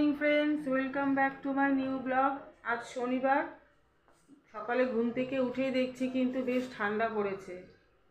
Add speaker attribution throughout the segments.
Speaker 1: Morning friends welcome back to my new blog আজ শনিবার। সকালে ঘুম থেকে উঠেই দেখছি কিন্তু বেশ ঠান্ডা পড়েছে।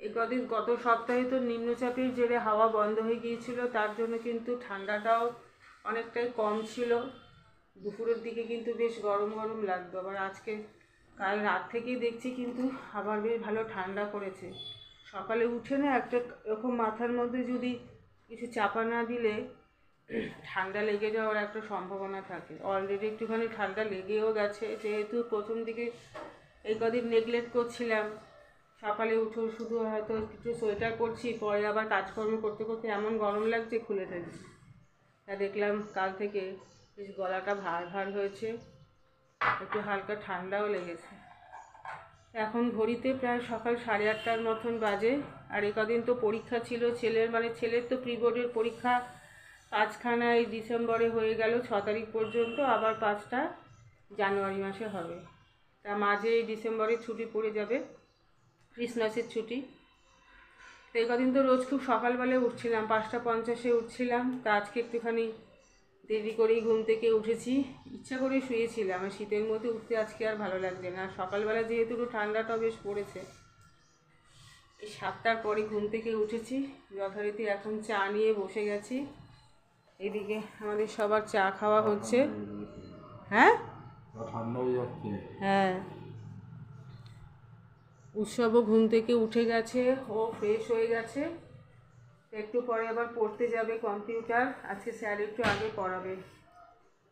Speaker 1: এই কদিন গত সপ্তাহে তো নিম্নচাপের জেরে হাওয়া বন্ধ হয়ে গিয়েছিল, তার জন্য কিন্তু ঠান্ডাটাও অনেকটাই কম ছিল। দুপুরের দিকে কিন্তু বেশ গরম গরম লাগতো। আবার আজকে কাল রাত থেকেই দেখছি কিন্তু আবার বেশ ভালো ঠান্ডা পড়েছে। সকালে উঠে না একটা এরকম মাথার মধ্যে যদি কিছু চাপা না দিলে ঠান্ডা লেগে যাওয়ার একটা সম্ভাবনা থাকে। অলরেডি একটুখানি ঠান্ডা লেগেও গেছে। যেহেতু প্রথম দিকে এই কদিন নেগলেক্ট করছিলাম। সকালে উঠে শুধু হয়তো কিছু সোয়েটার করছি পরে আবার কাজকর্ম করতে করতে এমন গরম লাগছে খুলে ফেলছি তা দেখলাম কাল থেকে বেশ গলাটা ভার ভার হয়েছে। একটু হালকা ঠান্ডাও লেগেছে। এখন ঘড়িতে প্রায় সকাল সাড়ে আটটার মতন বাজে। আর এ কদিন তো পরীক্ষা ছিল, ছেলের মানে ছেলের তো প্রি বোর্ডের পরীক্ষা পাঁচখানা এই ডিসেম্বরে হয়ে গেল, ছ তারিখ পর্যন্ত আবার পাঁচটা জানুয়ারি মাসে হবে। তা মাঝে এই ডিসেম্বরে ছুটি পড়ে যাবে, ক্রিসমাসের ছুটি। তো এই কদিন তো রোজ খুব সকালবেলায় উঠছিলাম, পাঁচটা পঞ্চাশে উঠছিলাম। তা আজকে একটুখানি দেরি করেই ঘুম থেকে উঠেছি। ইচ্ছা করে শুয়েছিলাম, আর শীতের মধ্যে উঠতে আজকে আর ভালো লাগছে না। সকালবেলা যেহেতু একটু ঠান্ডাটা বেশ পড়েছে, এই সাতটার পরে ঘুম থেকে উঠেছি। যথারীতি এখন চা নিয়ে বসে গেছি। এদিকে আমাদের সবার চা খাওয়া হচ্ছে। হ্যাঁ?
Speaker 2: হয়ে।
Speaker 1: উৎসবও ঘুম থেকে উঠে গেছে, ও ফ্রেশ হয়ে গেছে। একটু পরে আবার পড়তে যাবে কম্পিউটার আজকে স্যার একটু আগে পড়াবে।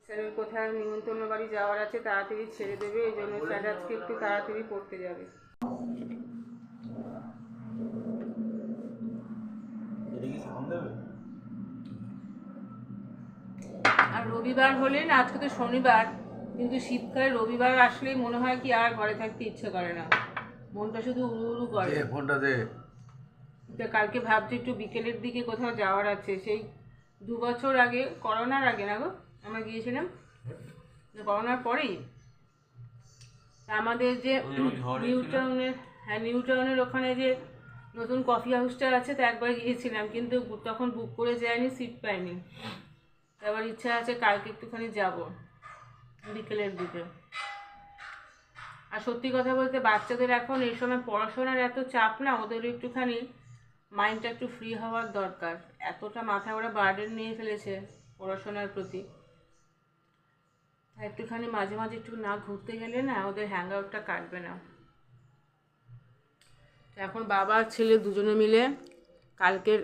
Speaker 1: স্যারের কোথায় নিমন্ত্রণ বাড়ি যাওয়ার আছে তাড়াতাড়ি ছেড়ে দেবে, এই জন্য স্যার আজকে একটু তাড়াতাড়ি পড়তে যাবে।
Speaker 2: এটা কি সাউন্ড দেবে
Speaker 1: আর রবিবার হলে না আজকে তো শনিবার কিন্তু শীতকালে রবিবার আসলেই মনে হয় কি আর ঘরে থাকতে ইচ্ছে করে না। মনটা শুধু উড়ু উড়ু করে।
Speaker 2: ফোনটা দে।
Speaker 1: তো কালকে ভাবছি একটু বিকেলের দিকে কোথাও যাওয়ার আছে সেই দু বছর আগে করোনার আগে না গো আমরা গিয়েছিলাম। না, করোনার পরেই। তা আমাদের যে নিউ টাউনের হ্যাঁ নিউ টাউনের ওখানে যে নতুন কফি হাউসটা আছে তা একবার গিয়েছিলাম কিন্তু তখন বুক করে যায়নি সিট পাইনি। আবার ইচ্ছা আছে কালকে একটুখানি যাব, বিকেলের দিকে। আর সত্যি কথা বলতে বাচ্চাদের এখন এই সময় পড়াশোনার এত চাপ না ওদের একটুখানি মাইন্ডটা একটু ফ্রি হওয়ার দরকার। এতটা মাথায় ওরা বার্ডেন নিয়ে ফেলেছে পড়াশোনার প্রতি। একটুখানি মাঝে মাঝে একটু না ঘুরতে গেলে না ওদের হ্যাং আউটটা কাটবে না। এখন বাবা আর ছেলে দুজনে মিলে কালকের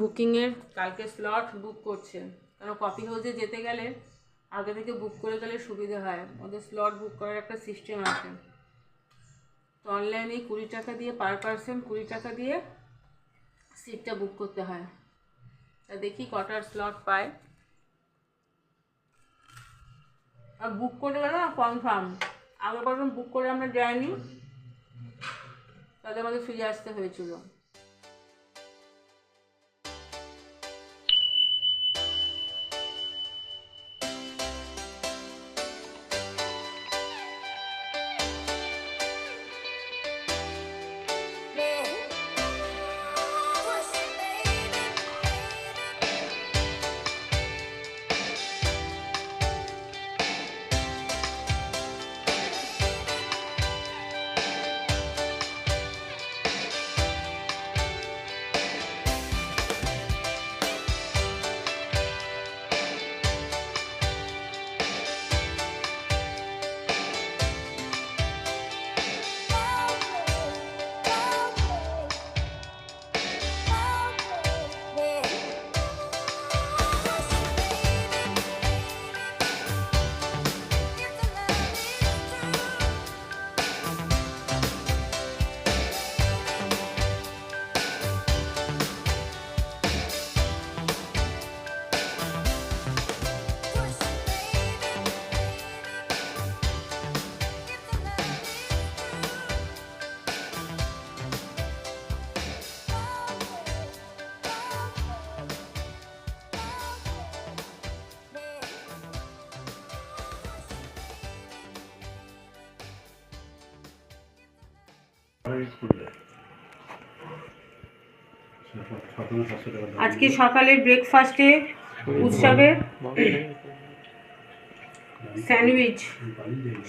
Speaker 1: বুকিংয়ের কালকে স্লট বুক করছে। কারণ কফি হাউসে যেতে গেলে আগে থেকে বুক করে গেলে সুবিধা হয়। ওদের স্লট বুক করার একটা সিস্টেম আছে। তো অনলাইনে কুড়ি টাকা দিয়ে পার পার্সন কুড়ি টাকা দিয়ে সিটটা বুক করতে হয়। তা দেখি কটার স্লট পায়। আর বুক করে গেলে না কনফার্ম আগে কখন বুক করে আমরা যাইনি। তাদের আমাদের ফিরে আসতে হয়েছিল। আজকে সকালের ব্রেকফাস্টে উৎসবে স্যান্ডউইচ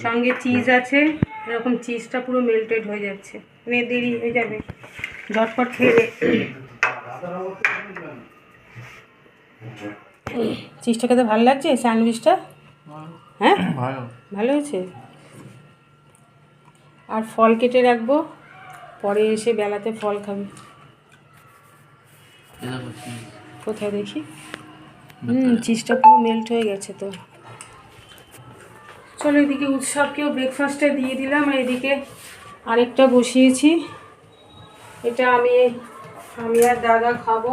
Speaker 1: সঙ্গে চিজ আছে এরকম চিজটা পুরো মেল্টেড হয়ে যাচ্ছে। মানে দেরি হয়ে যাবে ঝটপট খেয়ে চিজটা খেতে ভালো লাগছে? স্যান্ডউইচটা? হ্যাঁ?
Speaker 2: ভালো।
Speaker 1: ভালো হয়েছে? আর ফল কেটে রাখব। পরে এসে বেলাতে ফল খাবে। কোথায় দেখি? হুম চিজটা পুরো মেল্ট হয়ে গেছে তো। চলো এদিকে উৎসবকেও ব্রেকফাস্টে দিয়ে দিলাম আর এদিকে আরেকটা বসিয়েছি। এটা আমি আমি আর দাদা খাব।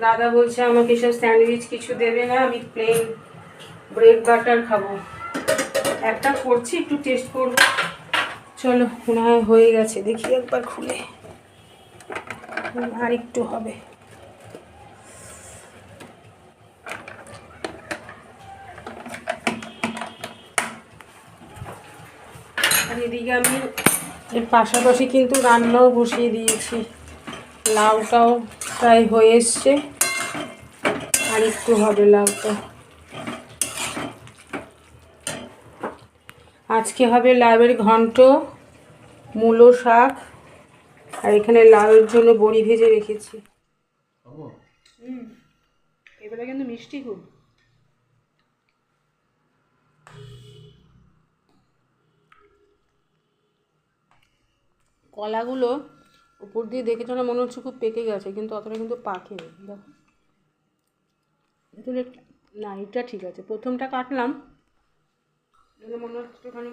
Speaker 1: দাদা বলছে আমাকে সব স্যান্ডউইচ কিছু দেবে না আমি প্লেন ব্রেড বাটার খাব। একটা করছি একটু টেস্ট করব। চলো, মনে হয় হয়ে গেছে। দেখি একবার খুলে। আর একটু হবে। আর এদিকে আমি এর পাশাপাশি কিন্তু রান্নাও বসিয়ে দিয়েছি। লাউটাও প্রায় হয়ে এসছে। আর একটু হবে লাউটা। আজকে হবে লাউয়ের ঘন্ট মূলো শাক আর এখানে লাউয়ের জন্য বড়ি ভেজে রেখেছি। এবারে কিন্তু মিষ্টি খুব। কলাগুলো উপর দিয়ে দেখেছ না মনে হচ্ছে খুব পেকে গেছে কিন্তু অতটা কিন্তু পাকেনি। দেখো। না এটা ঠিক আছে। প্রথমটা কাটলাম এগুলো মনে হচ্ছে একটুখানি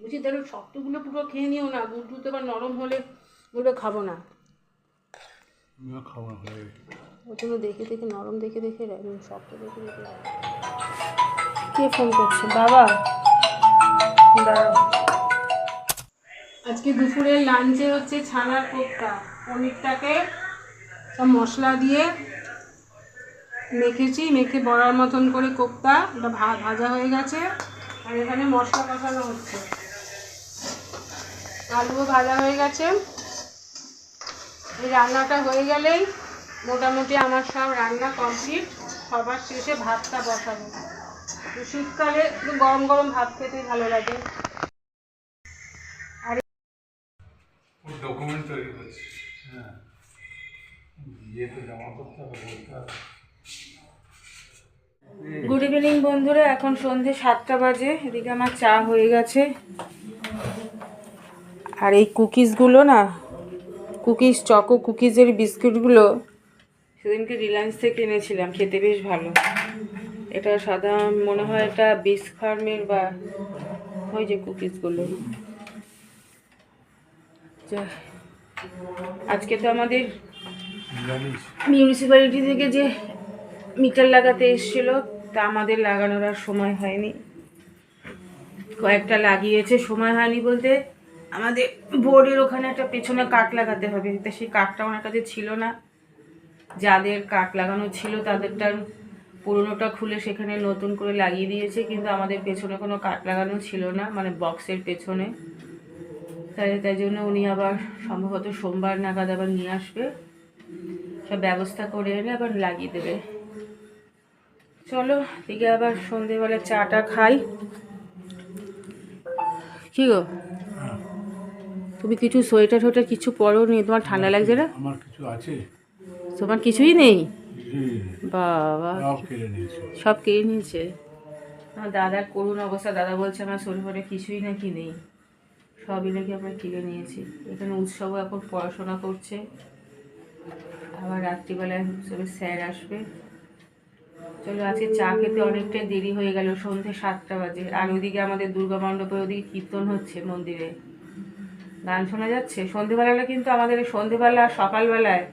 Speaker 1: বলছি ধরো শক্তগুলো পুরো খেয়ে নিও না গুড় আবার নরম হলে ওগুলো খাব না।
Speaker 2: খাওয়া হয়ে
Speaker 1: ওই জন্য দেখে দেখে নরম দেখে দেখে শক্ত দেখে দেখে কে ফোন করছে? বাবা। দাঁড়াও। আজকে দুপুরের লাঞ্চে হচ্ছে ছানার কোপ্তা পনিরটাকে সব মশলা দিয়ে মেখেছি, মেখে বড়ার মতন করে কোপ্তা, ওটা ভাজা হয়ে গেছে। আর এখানে মশলা কষানো হচ্ছে। আলুও ভাজা হয়ে গেছে। এই রান্নাটা হয়ে গেলেই মোটামুটি আমার সব রান্না কমপ্লিট। সবার শেষে ভাতটা বসাবো। শীতকালে একটু গরম গরম ভাত খেতে ভালো লাগে।
Speaker 2: ডকুমেন্ট তৈরি করছি হ্যাঁ। গিয়ে তো জমা করতে হবে, বলতে হবে।
Speaker 1: গুড ইভিনিং বন্ধুরা। এখন সন্ধে সাতটা বাজে। এদিকে আমার চা হয়ে গেছে। আর এই কুকিজগুলো না কুকিজ চকো কুকিজের বিস্কুটগুলো সেদিনকে রিলায়েন্স থেকে এনেছিলাম। খেতে বেশ ভালো। এটা সাদা মনে হয় এটা বিস ফার্মের বা ওই যে কুকিজগুলো। আজকে তো আমাদের মিউনিসিপ্যালিটি থেকে যে মিটার লাগাতে এসেছিল, তা আমাদের লাগানোর আর সময় হয়নি। কয়েকটা লাগিয়েছে, সময় হয়নি বলতে আমাদের বোর্ডের ওখানে একটা পেছনে কাঠ লাগাতে হবে, তা সেই কাঠটা ওনার কাছে ছিল না। যাদের কাঠ লাগানো ছিল তাদেরটা পুরোনোটা খুলে সেখানে নতুন করে লাগিয়ে দিয়েছে, কিন্তু আমাদের পেছনে কোনো কাঠ লাগানো ছিল না মানে বক্সের পেছনে। তাই তাই জন্য উনি আবার সম্ভবত সোমবার নাগাদ আবার নিয়ে আসবে। সব ব্যবস্থা করে এনে আবার লাগিয়ে দেবে। চলো দিকে আবার সন্ধেবেলা চাটা খাই। কি গো? তুমি কিছু সোয়েটার টোয়েটার কিছু পরো নি? তোমার ঠান্ডা লাগছে না?
Speaker 2: আমার কিছু আছে।
Speaker 1: তোমার কিছুই নেই? বাবা।
Speaker 2: সব
Speaker 1: কিনে নিয়েছে। আমার দাদার করুণ অবস্থা। দাদা বলছে আমার শরীর ফলে কিছুই নাকি নেই। সবই নাকি আমরা কিনে নিয়েছি। এখানে উৎসবও এখন পড়াশোনা করছে। আবার রাত্রিবেলায় উৎসবে স্যার আসবে। চলো আজকে চা খেতে অনেকটাই দেরি হয়ে গেল সন্ধ্যে সাতটা বাজে। আর ওইদিকে আমাদের দুর্গা মণ্ডপে ওদিকে কীর্তন হচ্ছে মন্দিরে। গান শোনা যাচ্ছে? সন্ধেবেলাটা কিন্তু আমাদের, সন্ধেবেলা আর সকালবেলায়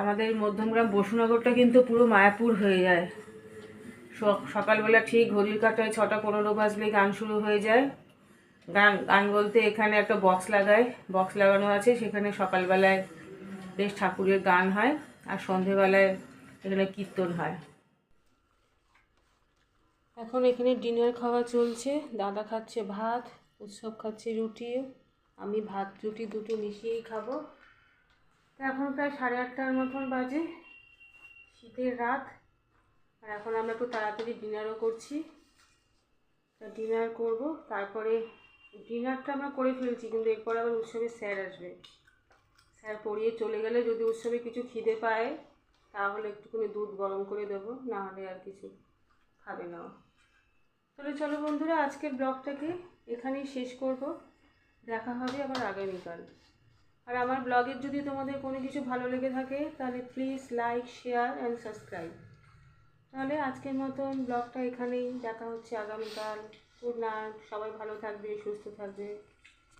Speaker 1: আমাদের মধ্যমগ্রাম বসুনগরটা কিন্তু পুরো মায়াপুর হয়ে যায়। সকালবেলা ঠিক ঘড়ির কাটায় ছটা পনেরো বাজলে গান শুরু হয়ে যায়। গান গান বলতে এখানে একটা বক্স লাগায়, বক্স লাগানো আছে, সেখানে সকালবেলায় বেশ ঠাকুরের গান হয় আর সন্ধেবেলায় এখানে কীর্তন হয়। এখন এখানে ডিনার খাওয়া চলছে। দাদা খাচ্ছে ভাত, উৎসব খাচ্ছে রুটি। আমি ভাত, রুটি দুটো মিশিয়েই খাব। তো এখন প্রায় সাড়ে আটটার মতন বাজে, শীতের রাত। আর এখন আমরা একটু তাড়াতাড়ি ডিনারও করছি। তা ডিনার করব, তারপরে ডিনারটা আমরা করে ফেলছি, কিন্তু এরপর আবার উৎসবে স্যার আসবে। স্যার পড়িয়ে চলে গেলে যদি উৎসবে কিছু খিদে পায়, তাহলে একটুখানি দুধ গরম করে দেবো নাহলে আর কিছু খাবে না। তাহলে চলো বন্ধুরা, আজকের ব্লগটাকে এখানেই শেষ করব। দেখা হবে আবার আগামীকাল। আর আমার ব্লগের যদি তোমাদের কোনো কিছু ভালো লেগে থাকে, তাহলে please like share and subscribe তাহলে আজকের মতন ব্লগটা এখানেই। দেখা হচ্ছে আগামীকাল। গুড নাইট সবাই ভালো থাকবে, সুস্থ থাকবে।